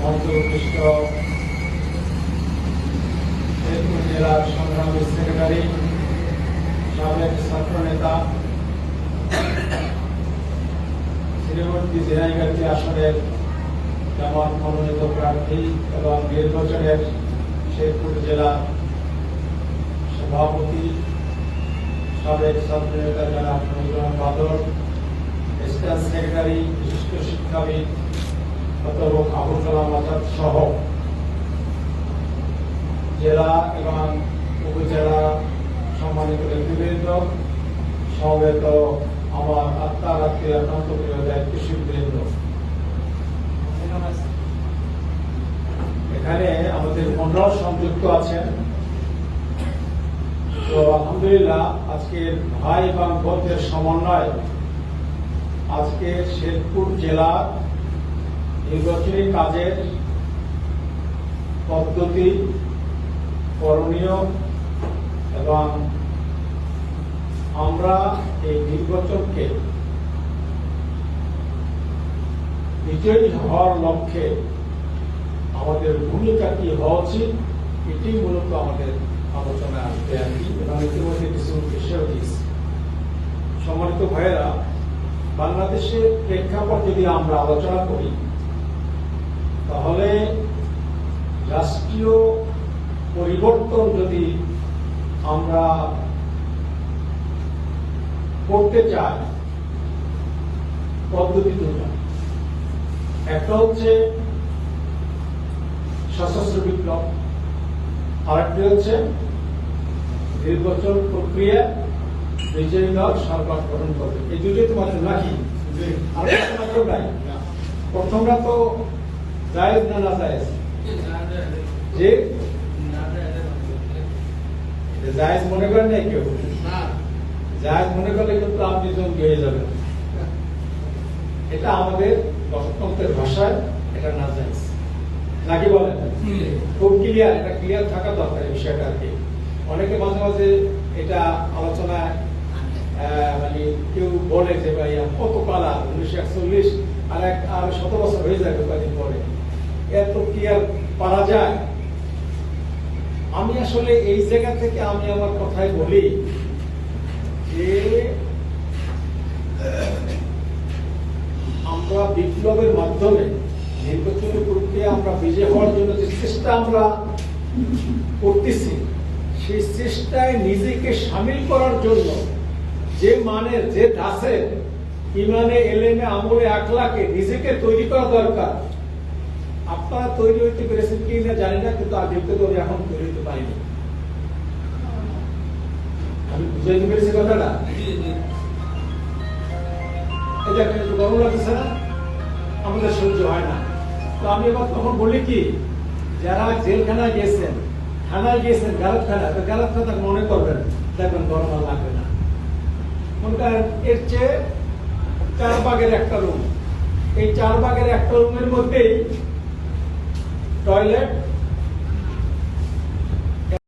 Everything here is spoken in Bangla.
মঞ্চবিষ্ট শেরপুর জেলার সংগ্রামী সেক্রেটারি সাবেক ছাত্র নেতা শ্রীমন্তী ঝিনাইগাছি আসনের জামাত মনোনীত প্রার্থী এবং নির্বাচনের শেরপুর জেলার সভাপতি, সাবেক ছাত্র নেতা জনাব নজরুল বাদল স্টেট সেক্রেটারি বিশিষ্ট শিক্ষাবিদ অধ্যাপক আবুল কালাম আজাদ সহ। জেলা এবং উপজেলা সম্মানিত ব্যক্তিবৃন্দ, সমবেত আমার আত্মার আত্মীয় একান্ত প্রিয় দায়িত্বশীল বৃন্দ এখানে আমাদের মন্ডল সংযুক্ত আছেন। তো আলহামদুলিল্লাহ, আজকের ভাই এবং বোনদের সমন্বয় আজকে শেরপুর জেলার নির্বাচনী কাজের পদ্ধতি করণীয় এবং আমরা এই নির্বাচনকে বিজয়ী হওয়ার লক্ষ্যে আমাদের ভূমিকা কি হওয়া উচিত, এটি মূলত আমাদের আলোচনায় আসবে আর কি। এবং ইতিমধ্যে কিছু বিষয় সম্মানিত ভাইয়েরা, বাংলাদেশের প্রেক্ষাপট যদি আমরা আলোচনা করি তাহলে রাষ্ট্রীয় পরিবর্তন যদি আমরা করতে চাই, পদ্ধতি দুটো একটা হচ্ছে সশস্ত্র বিপ্লব, আরেকটি হচ্ছে নির্বাচন প্রক্রিয়া বিজয়ী দল সরকার গঠন করবে। এই দুটোই তোমাদের নাকি? প্রথমটা তো জায়েজ না না জায়েজ এটা জায়েজ মনে করেন নাই কেউ জায়েজ মনে করলে কিন্তু আপনি জঙ্গি হয়ে যাবেন এটা আমাদের গণতন্ত্রের ভাষায় এটা না জায়েজ নাকি বলেন খুব ক্লিয়ার এটা ক্লিয়ার থাকা দরকার এই বিষয়টা আর কি অনেকে মাঝে মাঝে এটা আলোচনায় মানে কেউ বলে যে ভাই কত পালা উনিশশো একচল্লিশ আর এক আর শত বছর হয়ে যাবে কয়েকদিন পরে। এত কি আর পারা যায়? আমি আসলে এই জায়গা থেকে আমি আমার কথায় বলি যে, আমরা বিপ্লবের মাধ্যমে নির্বাচনী প্রক্রিয়া আমরা বিজয় হওয়ার জন্য যে চেষ্টা আমরা করতেছি, সেই চেষ্টায় নিজেকে সামিল করার জন্য যে মানের, যে দাসের ইমানে এলেমে আমলে আকলাকে নিজেকে তৈরি করা দরকার। আপনারা তৈরি হইতে পেরেছেন কি না জানি না কিন্তু আমি ব্যক্তিগত আমি এখন তৈরি হতে পারিনি। আমি বুঝাইতে পেরেছি কথাটা? এটা গরম লাগছে না? আমাদের সহ্য হয় না। তো আমি এবার তখন বলি কি যারা জেলখানায় গেছেন থানায় গিয়েছেন গালত খানা তো গালত খানা মনে করবেন দেখবেন গরম লাগবে না। মনে এর চেয়ে চার বাগের একটা রুম এই চার বাগের একটা রুমের মধ্যেই টয়লেট